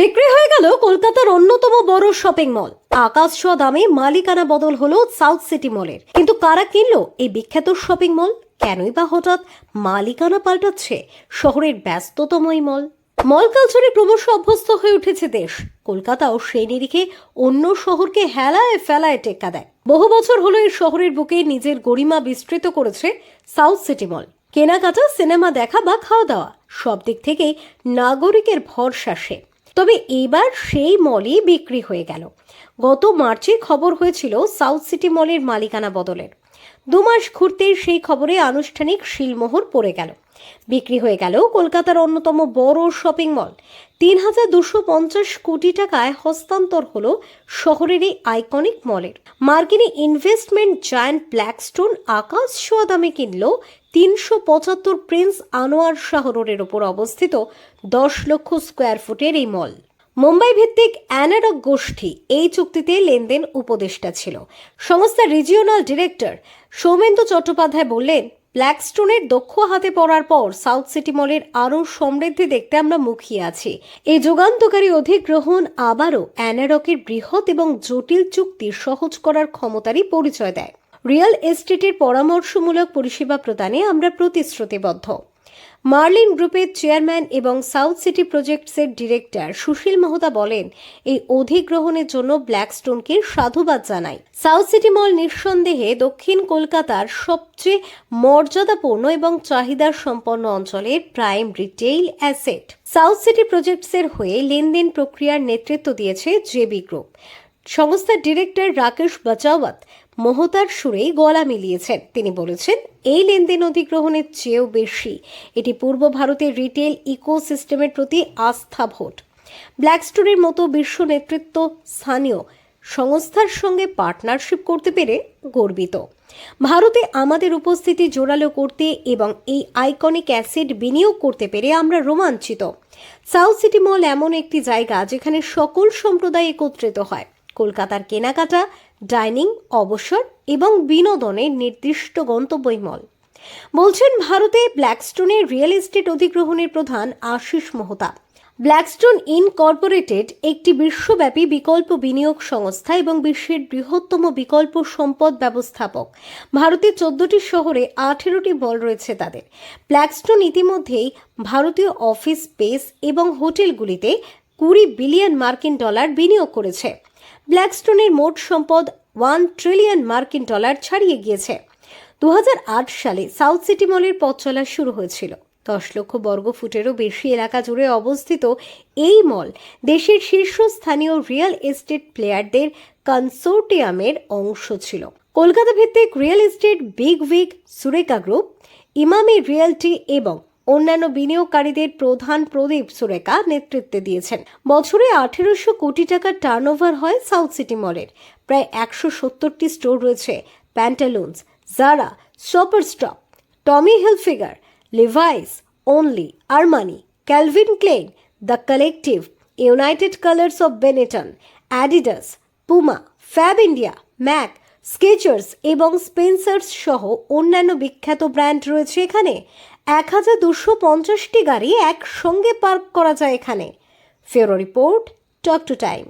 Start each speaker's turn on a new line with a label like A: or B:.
A: বিক্রি হয়ে গেল কলকাতার অন্যতম বড় শপিং মল আকাশ ছোঁয়া দামে মালিকানা বদল হলো সাউথ সিটি মলের কিন্তু কারা কিনলো এই বিখ্যাত শপিং মল কেনই বা হঠাৎ মালিকানা পাল্টাচ্ছে শহরের ব্যস্ততম এই মল মল কালচারে ক্রমশ অভ্যস্ত হয়ে উঠেছে দেশ। কলকাতাও সেই নিরিখে অন্য শহরকে হেলায় ফেলায় টেক্কা দেয়। বহু বছর হলো এই শহরের বুকে নিজের গরিমা বিস্তৃত করেছে সাউথ সিটি মল কেনাকাটা, সিনেমা দেখা বা খাওয়া দাওয়া সব দিক থেকেই নাগরিকের ভরসা সে। তবে এবার সেই মলই বিক্রি হয়ে গেল। গত মার্চে খবর হয়েছিল সাউথ সিটি মলের মালিকানা বদলের। দু মাস ঘুরতেই সেই খবরে আনুষ্ঠানিক শিলমোহর পড়ে গেল। বিক্রি হয়ে গেল কলকাতার অন্যতম বড় শপিং মল। তিন হাজার দুশো পঞ্চাশ কোটি টাকায় হস্তান্তর হল শহরের এই আইকনিক মলের। মার্কিনী ইনভেস্টমেন্ট জায়ান্ট ব্ল্যাকস্টোন আকাশ ছোঁয়া দামে কিনল তিনশো পঁচাত্তর প্রিন্স আনোয়ার শাহ রোডের ওপর অবস্থিত দশ লক্ষ স্কোয়ার ফুটের এই মল। মুম্বাই ভিত্তিক অ্যানাডক গোষ্ঠী এই চুক্তিতে লেনদেন উপদেষ্টা ছিল। সংস্থার রিজিওনাল ডিরেক্টর সৌমেন্দু চট্টোপাধ্যায় বললেন, ব্ল্যাকস্টোনের দক্ষ হাতে পড়ার পর সাউথ সিটি মলের আরও সমৃদ্ধি দেখতে আমরা মুখিয়ে আছি। এই যুগান্তকারী অধিগ্রহণ আবারও অ্যানাডকের বৃহৎ এবং জটিল চুক্তি সহজ করার ক্ষমতারই পরিচয় দেয়। রিয়েল এস্টেটের পরামর্শমূলক পরিষেবা প্রদানে আমরা প্রতিশ্রুতিবদ্ধ। মার্লিন গ্রুপের চেয়ারম্যান এবং সাউথ সিটি প্রজেক্টসের ডিরেক্টর সুশীল মহতা বলেন, এই অধিগ্রহণের জন্য ব্ল্যাকস্টোনকে সাধুবাদ জানাই। সাউথ সিটি মল নিঃসন্দেহে দক্ষিণ কলকাতার সবচেয়ে মর্যাদাপূর্ণ এবং চাহিদা সম্পন্ন অঞ্চলের prime retail asset. South City প্রজেক্টসের হয়ে লেনদেন প্রক্রিয়ার নেতৃত্ব দিয়েছে জেবি গ্রুপ। সংস্থার ডিরেক্টর রাকেশ বাচাওয়াত মহতার সুরেই গলা মিলিয়েছেন। তিনি বলেছেন, এই লেনদেন অধিগ্রহণের চেয়েও বেশি। এটি পূর্ব ভারতের রিটেল ইকোসিস্টেমের প্রতি আস্থা ভোট। ব্ল্যাকস্টোনের মতো বিশ্ব নেতৃত্ব স্থানীয় সংস্থার সঙ্গে পার্টনারশিপ করতে পেরে গর্বিত। ভারতে আমাদের উপস্থিতি জোরালো করতে এবং এই আইকনিক অ্যাসেট বিনিয়োগ করতে পেরে আমরা রোমাঞ্চিত। সাউথ সিটি মল এমন একটি জায়গা যেখানে সকল সম্প্রদায় একত্রিত হয়। কলকাতার কেনাকাটা, ডাইনিং, অবসর এবং বিনোদনের নির্দিষ্ট গন্তব্যই মল বলছেন ভারতে ব্ল্যাকস্টোনের রিয়েল এস্টেট অধিগ্রহণের প্রধান আশিস মোহতা। ব্ল্যাকস্টোন ইনকর্পোরেটেড একটি বিশ্বব্যাপী বিকল্প বিনিয়োগ সংস্থা এবং বিশ্বের বৃহত্তম বিকল্প সম্পদ ব্যবস্থাপক। ভারতের চোদ্দটি শহরে আঠেরোটি বল রয়েছে তাদের। ব্ল্যাকস্টোন ইতিমধ্যেই ভারতীয় অফিস স্পেস এবং হোটেলগুলিতে কুড়ি বিলিয়ন মার্কিন ডলার বিনিয়োগ করেছে। ব্ল্যাকস্টোনের মোট সম্পদ ওয়ান ট্রিলিয়ন মার্কিন ডলার ছাড়িয়ে গিয়েছে। দু হাজার আট সালে সাউথ সিটি মলের পথ চলা শুরু হয়েছিল। দশ লক্ষ বর্গ ফুটেরও বেশি এলাকা জুড়ে অবস্থিত এই মল দেশের শীর্ষস্থানীয় রিয়েল এস্টেট প্লেয়ারদের কনসোর্টিয়ামের অংশ ছিল। কলকাতা ভিত্তিক real estate bigwig Sureka group Emami realty এবং অন্যান্য বিনিয়োগকারীদের প্রধান প্রদীপ সুরেকা নেতৃত্বে দিয়েছেন। বছরে আঠেরোশো কোটি টাকার টার্নওভার হয় সাউথ সিটি মলের। প্রায় একশো সত্তরটি স্টোর রয়েছে Pantaloons Zara Shopper Stop Tommy Hilfiger Levi's Only Armani Calvin Klein the Collective United Colors of Benetton Adidas Puma Fab India Mac Skechers এবং স্পেন্সার্স সহ অন্যান্য বিখ্যাত ব্র্যান্ড রয়েছে এখানে। এক হাজার দুশো পঞ্চাশটি গাড়ি একসঙ্গে পার্ক করা যায় এখানে। ফেরো রিপোর্ট, টক টু টাইম।